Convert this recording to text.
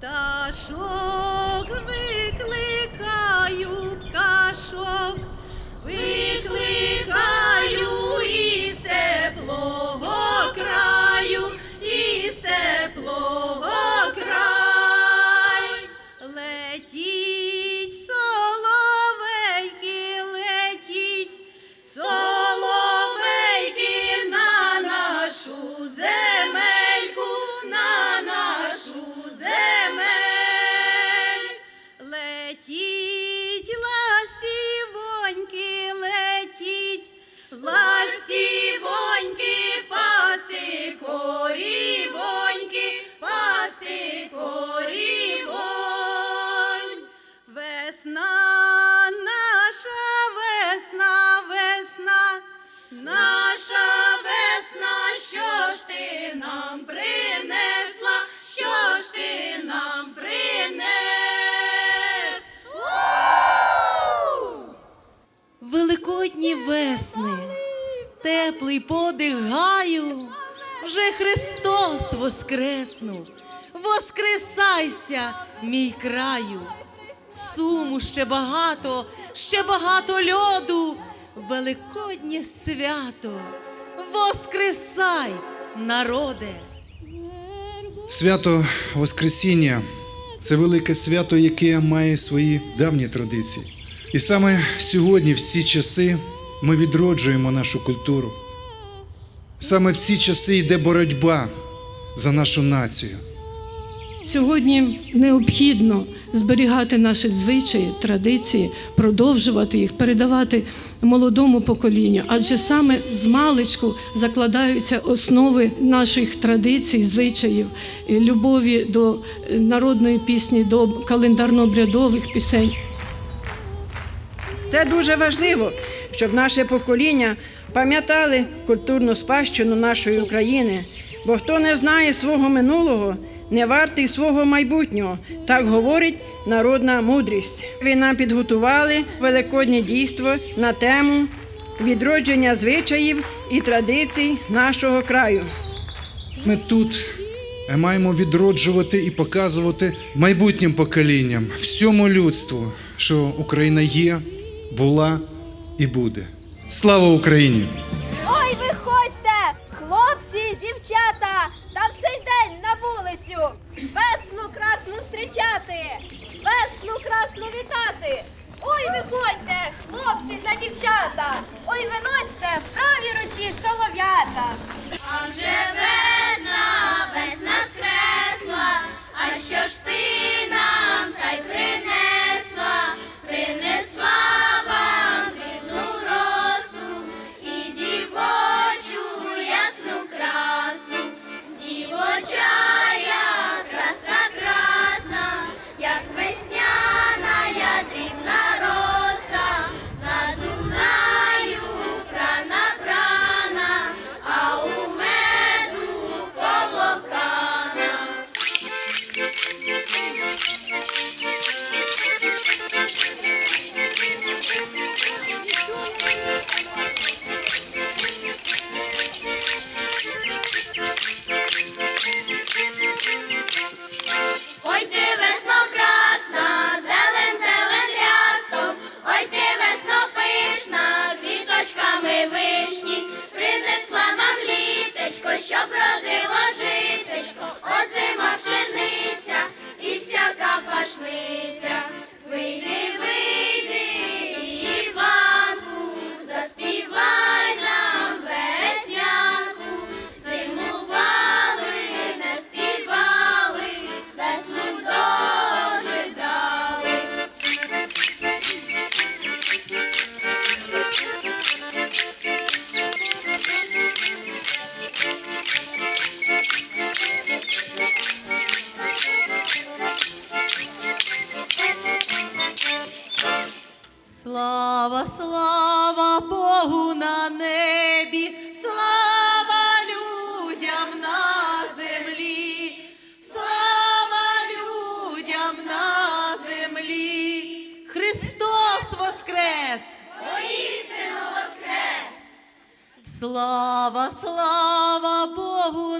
他说。Весни, теплий подих гаю, вже Христос воскреснув, воскресайся, мій краю. Суму ще багато, ще багато льоду, Великоднє свято, воскресай, народе. Свято Воскресіння це велике свято, яке має свої давні традиції. І саме сьогодні, в ці часи, ми відроджуємо нашу культуру. Саме в ці часи йде боротьба за нашу націю. Сьогодні необхідно зберігати наші звичаї, традиції, продовжувати їх, передавати молодому поколінню, адже саме з маличку закладаються основи наших традицій, звичаїв, любові до е, народної пісні, до календарно-обрядових пісень. Це дуже важливо, щоб наше покоління пам'ятали культурну спадщину нашої України, бо хто не знає свого минулого, не вартий свого майбутнього. Так говорить народна мудрість. Ви нам підготували великоднє дійство на тему відродження звичаїв і традицій нашого краю. Ми тут е, маємо відроджувати і показувати майбутнім поколінням, всьому людству, що Україна є, була і буде. Слава Україні! Ой, виходьте, хлопці, дівчата, та всей день на вулицю. Весну красну зустрічати, весну красну вітати. Слава, слава Богу на небі, слава людям на землі, слава людям на землі. Христос воскрес! Воістину воскрес! Слава, слава Богу